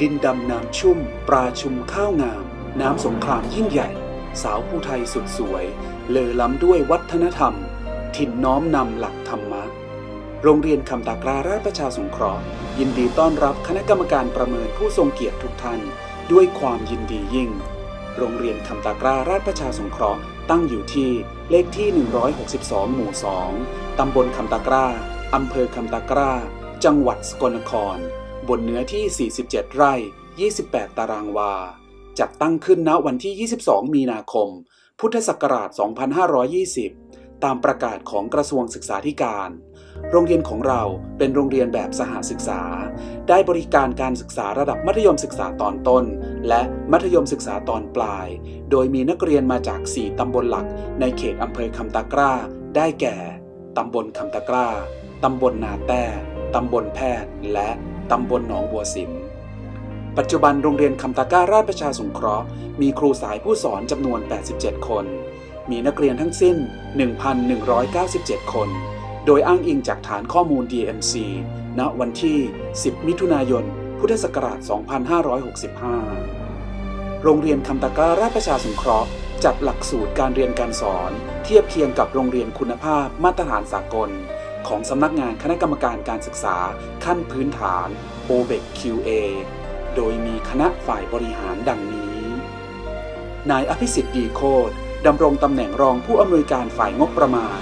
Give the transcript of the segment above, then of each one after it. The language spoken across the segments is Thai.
ดินดำน้ำชุ่ม ปลาชุมข้าวงาม น้ำสงครามยิ่งใหญ่ สาวผู้ไทยสุดสวย เลอล้ำด้วยวัฒนธรรม ถิ่นน้อมนำหลักธรรมะ โรงเรียนคำตากราราชประชาสงเคราะห์ ยินดีต้อนรับคณะกรรมการประเมินผู้ทรงเกียรติทุกท่าน ด้วยความยินดียิ่ง โรงเรียนคำตากราราชประชาสงเคราะห์ตั้งอยู่ที่เลขที่ 162 หมู่ 2 ตำบลคำตากร้าอำเภอคำตากร้าจังหวัดสกลนคร บนเนื้อที่ 47 ไร่ 28 ตารางวา จัดตั้งขึ้นณวันที่ 22 มีนาคม พุทธศักราช 2520 ตามประกาศของกระทรวงศึกษาธิการ โรงเรียนของเราเป็นโรงเรียนแบบสหศึกษา ได้บริการการศึกษาระดับมัธยมศึกษาตอนต้น และมัธยมศึกษาตอนปลาย โดยมีนักเรียนมาจาก 4 ตำบลหลัก ในเขตอำเภอคำตากร้า ได้แก่ ตำบลคำตากร้า ตำบลนาแต้ ตำบลแพทย์ และ ตำบลหนองบัวสิม ปัจจุบันโรงเรียนคำตาก้าราชประชาสงเคราะห์ มีครูสายผู้สอนจำนวน 87 คน มีนักเรียนทั้งสิ้น 1,197 คน โดยอ้างอิงจากฐานข้อมูล DMC ณวันที่ 10 มิถุนายน พุทธศักราช 2565 โรงเรียนคำตะกร้าราชประชาสงเคราะห์จัดหลักสูตรการเรียนการสอน เทียบเคียงกับโรงเรียนคุณภาพมาตรฐานสากล ของสำนักงานคณะกรรมการการศึกษาขั้นพื้นฐาน OBEC QA โดยมีคณะฝ่ายบริหารดังนี้ นายอภิสิทธิ์ดีโคตรดำรงตำแหน่งรองผู้อำนวยการฝ่ายงบประมาณ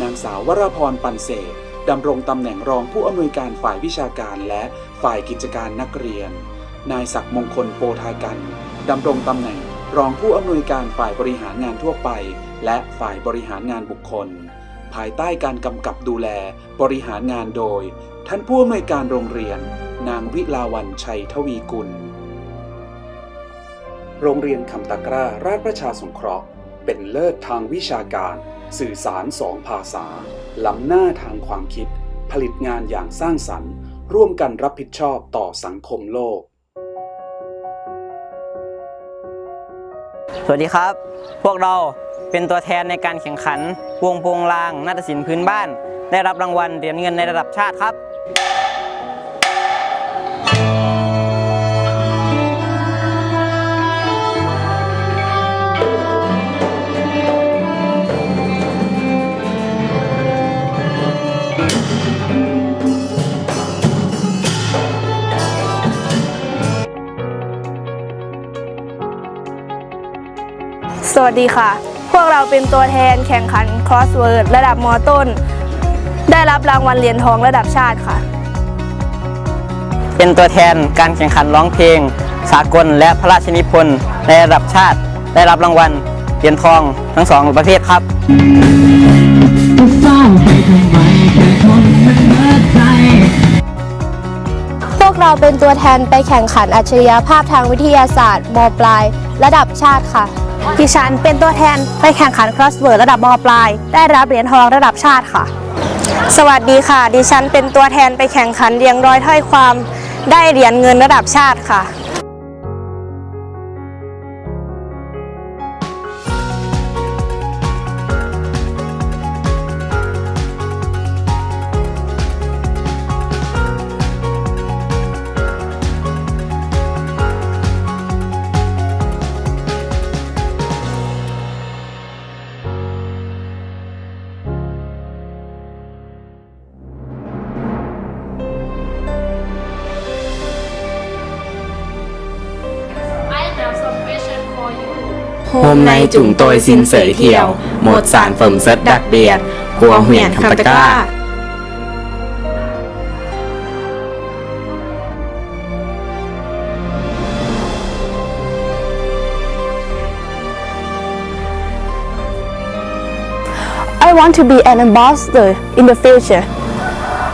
นางสาววราพรปันเศษดำรงตำแหน่งรองผู้อำนวยการฝ่ายวิชาการและฝ่ายกิจการนักเรียน นายศักดิ์มงคลโปทากันดำรงตำแหน่งรองผู้อำนวยการฝ่ายบริหารงานทั่วไป และฝ่ายบริหารงานบุคคล ภายใต้การกำกับดูแลบริหารงานโดย ท่านผู้อำนวยการโรงเรียน นางวิลาวันชัยทวีกุล โรงเรียนคำตะกร้าราชประชาสงเคราะห์ เป็นเลิศทางวิชาการ สื่อสารสองภาษา ล้ำหน้าทางความคิด ผลิตงานอย่างสร้างสรรค์ ร่วมกันรับผิดชอบต่อสังคมโลก สวัสดีครับ พวกเราเป็นตัวแทนในการแข่งขัน วงโปงลางนาฏศิลป์พื้นบ้าน ได้รับรางวัลเหรียญเงินในระดับชาติครับ วัสดีค่ะ พวกเราเป็นตัวแทนแข่งขัน Crossword ระดับมต้น ได้รับรางวัลเหรียญทองระดับชาติค่ะ เป็นตัวแทนการแข่งขันร้องเพลง สากลและพระราชนิพนธ์ในระดับชาติ ได้รับรางวัลเหรียญทองทั้งสองประเภทครับจะเศร้าไปทำไมแค่คนมันเมื่อใจพวกเราเป็นตัวแทนไปแข่งขันอัจฉริยภาพทางวิทยาศาสตร์มปลาย ระดับชาติค่ะ ดิฉันเป็นตัวแทนไปแข่งขันครอสเวิร์ดระดับมปลาย ได้รับเหรียญทองระดับชาติค่ะ สวัสดีค่ะ ดิฉันเป็นตัวแทนไปแข่งขันเรียงร้อยถ้อยความ ได้เหรียญเงินระดับชาติค่ะ Hôm nay chúng tôi xin giới thiệu một sản phẩm rất đặc biệt của huyện Khăm Tắc La. I want to be an ambassador in the future.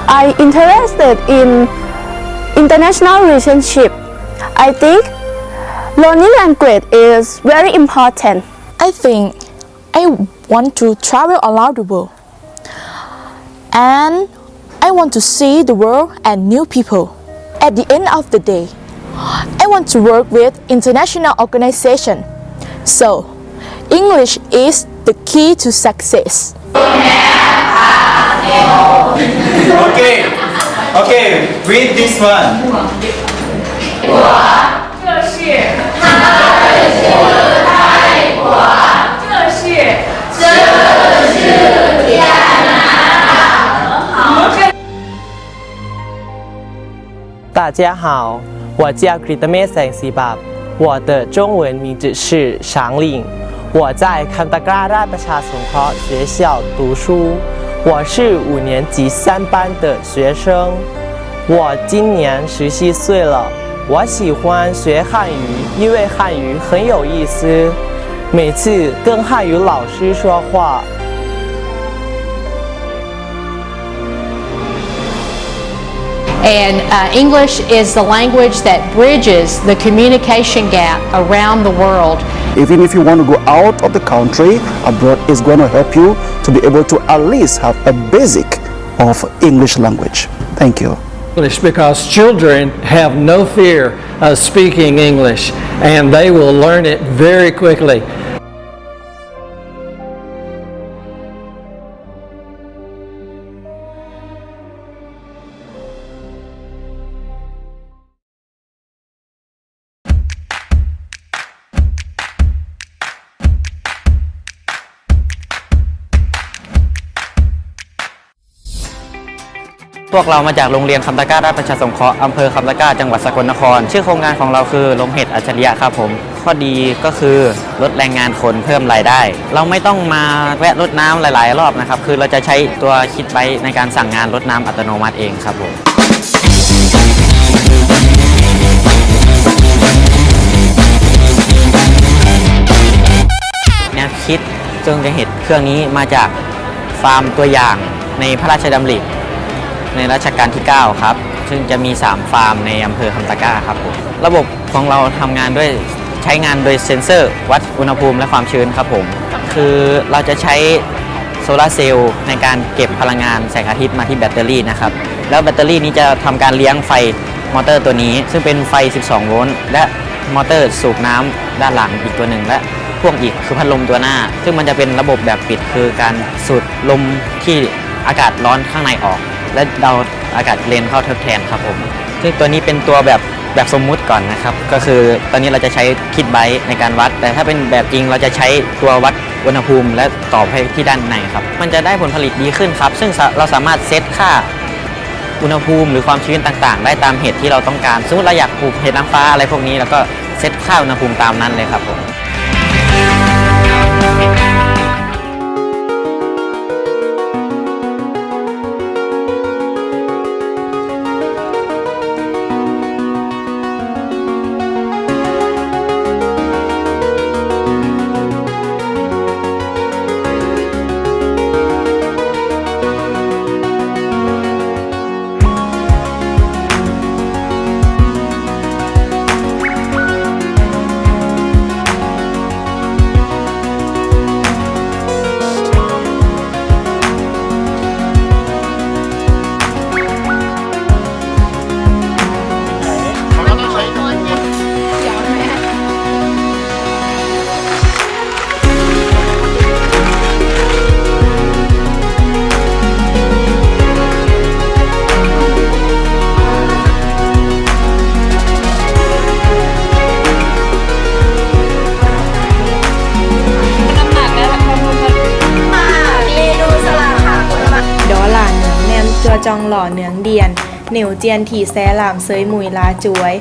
I interested in international relationship. I think learning language is very important. I think I want to travel around the world. And I want to see the world and new people. At the end of the day, I want to work with international organization. So, English is the key to success. Okay, okay, read this one. 大家好，我叫 g r i t a m e s a n g Sibab，我的中文名字是常令，我在康达嘎拉ประชาสงเคราะห์学校读书，我是五年级三班的学生，我今年十七岁了，我喜欢学汉语，因为汉语很有意思，每次跟汉语老师说话。 And uh, English is the language that bridges the communication gap around the world. Even if you want to go out of the country, abroad is going to help you to be able to at least have a basic of English language. Thank you. English because children have no fear of speaking English and they will learn it very quickly. วกเรามาจากโรงเรียนคำตะกร้าราชประชาสงเคราะห์อำเภอคำตะกร้าจังหวัดสกลนคร ชื่อโครงงานของเราคือลงเห็ดอัจฉริยะครับผม ข้อดีก็คือลดแรงงานคนเพิ่มรายได้ เราไม่ต้องมาแวะรดน้ำหลาย ๆ รอบนะครับ คือเราจะใช้ตัวคิดไว้ในการสั่งงานรดน้ำอัตโนมัติเองครับผมแนวคิดจงจะเห็ดเครื่องนี้มาจากฟาร์มตัวอย่างในพระราชดำริ ในรัชกาลที่ 9 ครับ ซึ่งจะมี 3 ฟาร์มในอำเภอคำตะก้าครับผมระบบของเราทำงานด้วยใช้งานโดยเซ็นเซอร์ วัดอุณหภูมิและความชื้นครับผม คือเราจะใช้โซลาร์เซลล์ในการเก็บพลังงานแสงอาทิตย์มาที่แบตเตอรี่นะครับ แล้วแบตเตอรี่นี้จะทำการเลี้ยงไฟมอเตอร์ตัวนี้ ซึ่งเป็นไฟ 12 โวลต์และมอเตอร์สูบน้ำด้านหลังอีกตัวหนึ่งและพ่วงอีกคือพัดลมตัวหน้า ซึ่งมันจะเป็นระบบแบบปิดคือการสูดลมที่อากาศร้อนข้างในออก และเราอากาศเลนเข้าทดแทนครับผม ซึ่งตัวนี้เป็นตัวแบบแบบสมมุติก่อนนะครับ ก็คือตอนนี้เราจะใช้คิดไบต์ในการวัด แต่ถ้าเป็นแบบจริงเราจะใช้ตัววัดอุณหภูมิ และต่อไปที่ด้านในครับ มันจะได้ผลผลิตดีขึ้นครับ ซึ่งเราสามารถเซตค่าอุณหภูมิหรือความชื้นต่างๆ ได้ตามเหตุที่เราต้องการ สมมติเราอยากปลูกเห็ดนางฟ้าอะไรพวกนี้ แล้วก็เซตค่าอุณหภูมิตามนั้นเลยครับผม จองหล่อเนืองเดียน เหนียวเจียนถี่แซหลามเซยมุยลาจวย